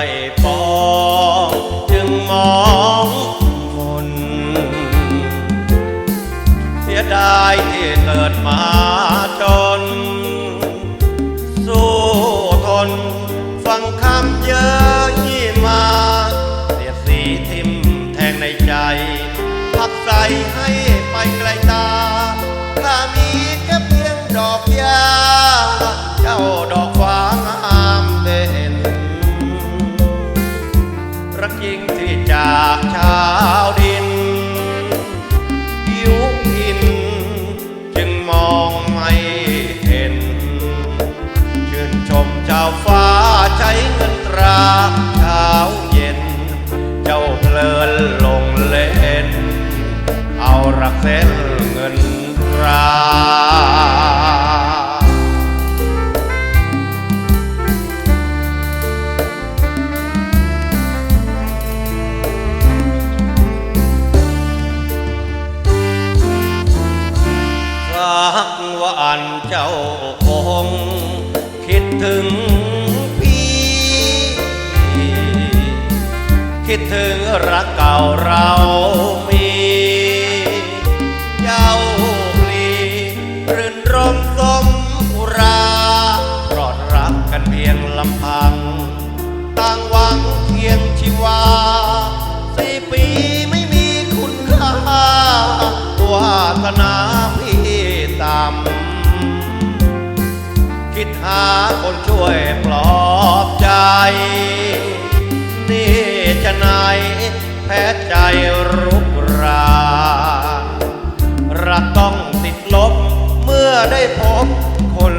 อยปองจึงมองคนเสียดายที่เกิดมาจน สู้ทน ฟังคำเยอะยี่มาเสียสีทิมแทงในใจ พักใสให้ไปไกลตา ถ้ามีแค่เพียงดอกเจริงที่จากชาวดินผิวพิน จึงมองไม่เห็น ชื่นชมชาวฟ้าใช้เงินตราเช้าเย็น เจ้าเพลินลงเล่น เอารักเส้น เจ้าคงคิดถึงพี่ คิดถึงรักเก่าเรามีเจ้าปลีรื่นรมสมอุรารอดรักกันเพียงลำพัง ต่างหวังเพียงชีวา ช่วยปลอบใจ นี่จะไหนแพ้ใจรุกรานรักต้องติดลบเมื่อได้พบคน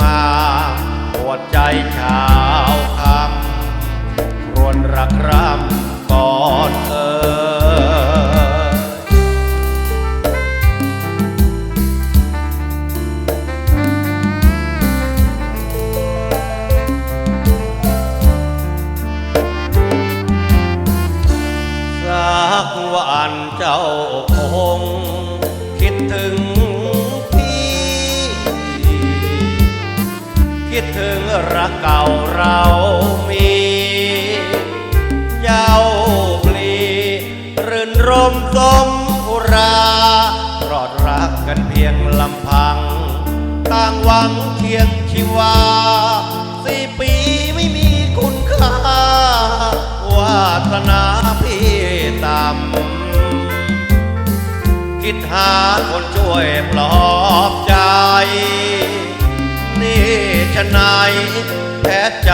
งามปวดใจชาวคำรวนรักรำ กวันเจ้าคง คิดถึงพี่ คิดถึงรักเก่าเรามีเจ้าปลีรื่นรมสมอุรารอดรักกันเพียงลำพัง ต่างหวังเคียงชีวา คิดหาคนช่วยปลอบใจ นี่ชะไหนายแพ้ใจ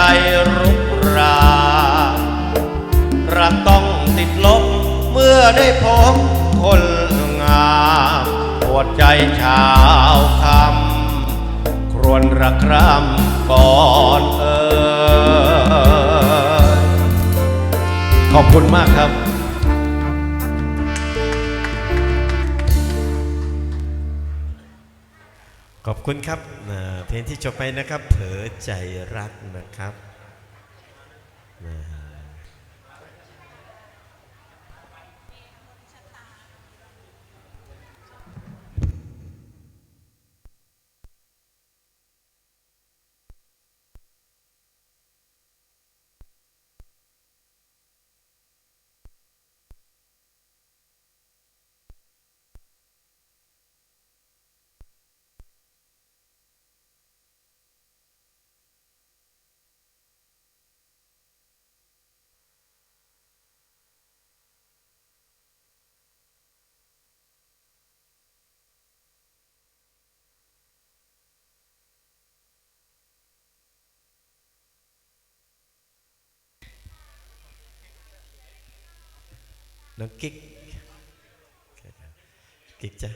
รุกรา รักต้องติดลบเมื่อได้พบคนงามปวดใจชาวคำครวญรักรำก่อนเอ่ยขอบคุณมากครับ ขอบคุณครับเพลงที่จบไปนะครับ เผลอใจรักนะครับ น้องกิ๊กกิ๊กจ้ะ